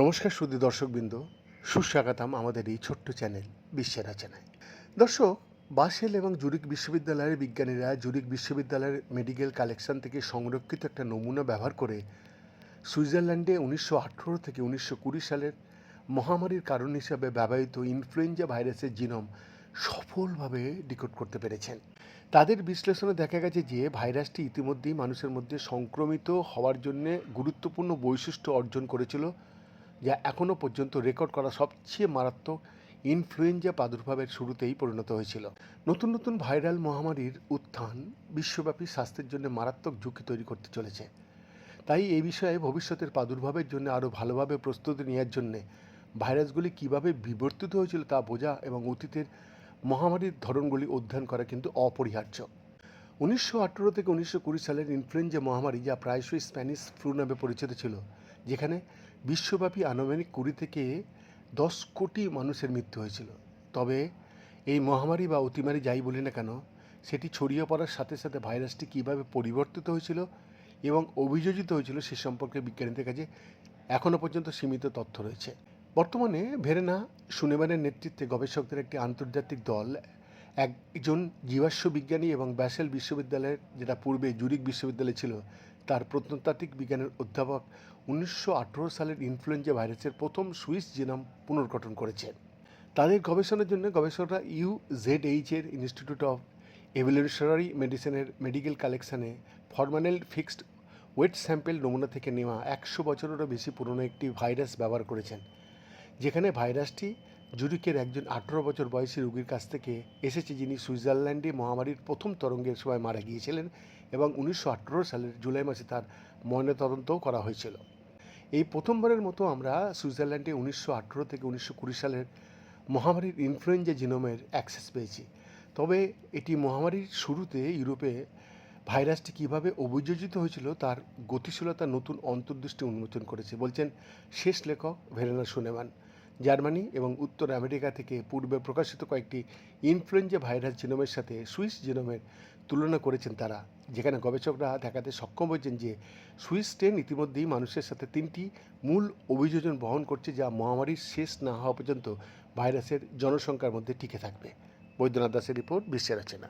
নমস্কার সুদী দর্শকবৃন্দ। সুস্বাগতম আমাদের এই ছোট্ট চ্যানেল বিশ্বের রচনায় দর্শক, বাসেল এবং জুরিক বিশ্ববিদ্যালয়ের বিজ্ঞানীরা জুরিক বিশ্ববিদ্যালয়ের মেডিকেল কালেকশন থেকে সংরক্ষিত একটা নমুনা ব্যবহার করে সুইজারল্যান্ডে উনিশশো আঠেরো থেকে উনিশশো কুড়ি সালের মহামারীর কারণ হিসাবে ব্যবহৃত ইনফ্লুয়েঞ্জা ভাইরাসের জিনোম সফলভাবে ডিকোড করতে পেরেছেন। তাদের বিশ্লেষণে দেখা গেছে যে, ভাইরাসটি ইতিমধ্যেই মানুষের মধ্যে সংক্রমিত হওয়ার জন্য গুরুত্বপূর্ণ বৈশিষ্ট্য অর্জন করেছিল যা এখনও পর্যন্ত রেকর্ড করা সবচেয়ে মারাত্মক ইনফ্লুয়েঞ্জা প্রাদুর্ভাবের শুরুতেই পরিণত হয়েছিল। নতুন নতুন ভাইরাল মহামারীর উত্থান বিশ্বব্যাপী স্বাস্থ্যের জন্য মারাত্মক ঝুঁকি তৈরি করতে চলেছে। তাই এই বিষয়ে ভবিষ্যতের প্রাদুর্ভাবের জন্য আরও ভালোভাবে প্রস্তুতি নেওয়ার জন্যে ভাইরাসগুলি কীভাবে বিবর্তিত হয়েছিল তা বোঝা এবং অতীতের মহামারীর ধরনগুলি অধ্যয়ন করা কিন্তু অপরিহার্য। উনিশশো আঠেরো থেকে উনিশশো কুড়ি সালের ইনফ্লুয়েঞ্জা মহামারী যা প্রায়শই স্প্যানিশ ফ্লু নামে পরিচিত ছিল, যেখানে বিশ্বব্যাপী আনুমানিক কুড়ি থেকে দশ কোটি মানুষের মৃত্যু হয়েছিল। তবে এই মহামারী বা অতিমারি যাই বলি না কেন, সেটি ছড়িয়ে পড়ার সাথে সাথে ভাইরাসটি কীভাবে পরিবর্তিত হয়েছিল এবং অভিযোজিত হয়েছিল সে সম্পর্কে বিজ্ঞানীদের কাছে এখনও পর্যন্ত সীমিত তথ্য রয়েছে। বর্তমানে ভেরেনা সুনেমানের নেতৃত্বে গবেষকদের একটি আন্তর্জাতিক দল একজন জীবাশ্ম বিজ্ঞানী এবং ব্যাসেল বিশ্ববিদ্যালয়ের যেটা পূর্বে জুরিক বিশ্ববিদ্যালয় ছিল, তার প্রত্নতাত্ত্বিক বিজ্ঞানের অধ্যাপক উনিশশো আঠেরো সালের ইনফ্লুয়েঞ্জা ভাইরাসের প্রথম সুইস জিনাম পুনর্গঠন করেছেন তাদের গবেষণার জন্য গবেষকরা ইউ জেড এইচের ইনস্টিটিউট অফ এভলিউশনারি মেডিসিনের মেডিকেল কালেকশানে ফরমানেল ফিক্সড ওয়েট স্যাম্পেল নমুনা থেকে নেওয়া একশো বছরেরও বেশি পুরনো একটি ভাইরাস ব্যবহার করেছেন, যেখানে ভাইরাসটি জুরিকের একজন আঠেরো বছর বয়সী রোগীর কাছ থেকে এসেছে যিনি সুইজারল্যান্ডে মহামারীর প্রথম তরঙ্গের সময় মারা গিয়েছিলেন এবং উনিশশো আঠেরো সালের জুলাই মাসে তার ময়নাতদন্তও করা হয়েছিল। এই প্রথমবারের মতো আমরা সুইজারল্যান্ডে উনিশশো আঠেরো থেকে উনিশশো কুড়ি সালের মহামারীর ইনফ্লুয়েঞ্জা জিনোমের অ্যাক্সেস পেয়েছি। তবে এটি মহামারীর শুরুতে ইউরোপে ভাইরাসটি কীভাবে অভিযোজিত হয়েছিল তার গতিশীলতা নতুন অন্তর্দৃষ্টি উন্মোচন করেছে, বলছেন শেষ লেখক ভেরেনা সুনেমান জার্মানি এবং উত্তর আমেরিকা থেকে পূর্বে প্রকাশিত কয়েকটি ইনফ্লুয়েঞ্জা ভাইরাস জিনোমের সাথে সুইস জিনোমের তুলনা করেছেন তারা, যেখানে গবেষকরা দেখাতে সক্ষম হয়েছেন যে সুইস ট্রেন ইতিমধ্যেই মানুষের সাথে তিনটি মূল অভিযোজন বহন করছে যা মহামারীর শেষ না হওয়া পর্যন্ত ভাইরাসের জনসংখ্যার মধ্যে টিকে থাকবে। বৈদ্যনাথ দাসের রিপোর্ট বিশ্বের রচনা